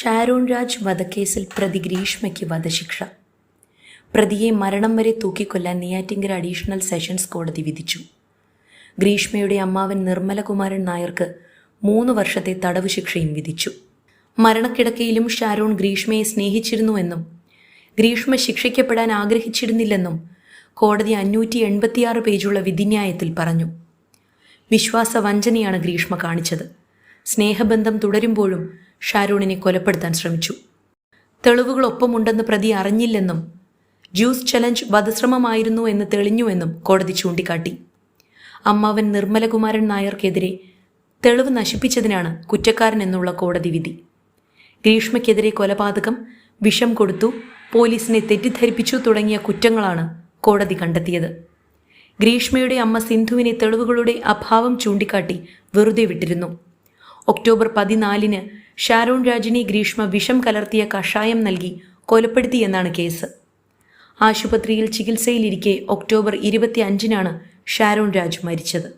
ഷാരോൺ രാജ് വധക്കേസിൽ പ്രതി ഗ്രീഷ്മയ്ക്ക് വധശിക്ഷ. പ്രതിയെ മരണം വരെ തൂക്കിക്കൊല്ലാൻ നെയ്യാറ്റിങ്കര അഡീഷണൽ സെഷൻസ് കോടതി വിധിച്ചു. ഗ്രീഷ്മയുടെ അമ്മാവൻ നിർമ്മലകുമാരൻ നായർക്ക് മൂന്ന് വർഷത്തെ തടവ് ശിക്ഷയും വിധിച്ചു. മരണക്കിടക്കയിലും ഷാരോൺ ഗ്രീഷ്മയെ സ്നേഹിച്ചിരുന്നുവെന്നും ഗ്രീഷ്മ ശിക്ഷിക്കപ്പെടാൻ ആഗ്രഹിച്ചിരുന്നില്ലെന്നും കോടതി അഞ്ഞൂറ്റി എൺപത്തിയാറ് പേജുള്ള വിധിന്യായത്തിൽ പറഞ്ഞു. വിശ്വാസവഞ്ചനയാണ് ഗ്രീഷ്മ കാണിച്ചത്. സ്നേഹബന്ധം തുടരുമ്പോഴും ഷാരോണിനെ കൊലപ്പെടുത്താൻ ശ്രമിച്ചു. തെളിവുകളൊപ്പമുണ്ടെന്ന് പ്രതി അറിഞ്ഞില്ലെന്നും ജ്യൂസ് ചലഞ്ച് വധശ്രമമായിരുന്നു എന്ന് തെളിഞ്ഞുവെന്നും കോടതി ചൂണ്ടിക്കാട്ടി. അമ്മാവൻ നിർമ്മലകുമാരൻ നായർക്കെതിരെ തെളിവ് നശിപ്പിച്ചതിനാണ് കുറ്റക്കാരൻ എന്നുള്ള കോടതി വിധി. ഗ്രീഷ്മയ്ക്കെതിരെ കൊലപാതകം വിഷം കൊടുത്തു പോലീസിനെ തെറ്റിദ്ധരിപ്പിച്ചു തുടങ്ങിയ കുറ്റങ്ങളാണ് കോടതി കണ്ടെത്തിയത്. ഗ്രീഷ്മയുടെ അമ്മ സിന്ധുവിനെ തെളിവുകളുടെ അഭാവം ചൂണ്ടിക്കാട്ടി വെറുതെ വിട്ടിരുന്നു. ഒക്ടോബർ പതിനാലിന് ഷാരോൺ രാജിനെ ഗ്രീഷ്മ വിഷം കലർത്തിയ കഷായം നൽകി കൊലപ്പെടുത്തിയെന്നാണ് കേസ്. ആശുപത്രിയിൽ ചികിത്സയിലിരിക്കെ ഒക്ടോബർ ഇരുപത്തി അഞ്ചിനാണ് ഷാരോൺ രാജ് മരിച്ചത്.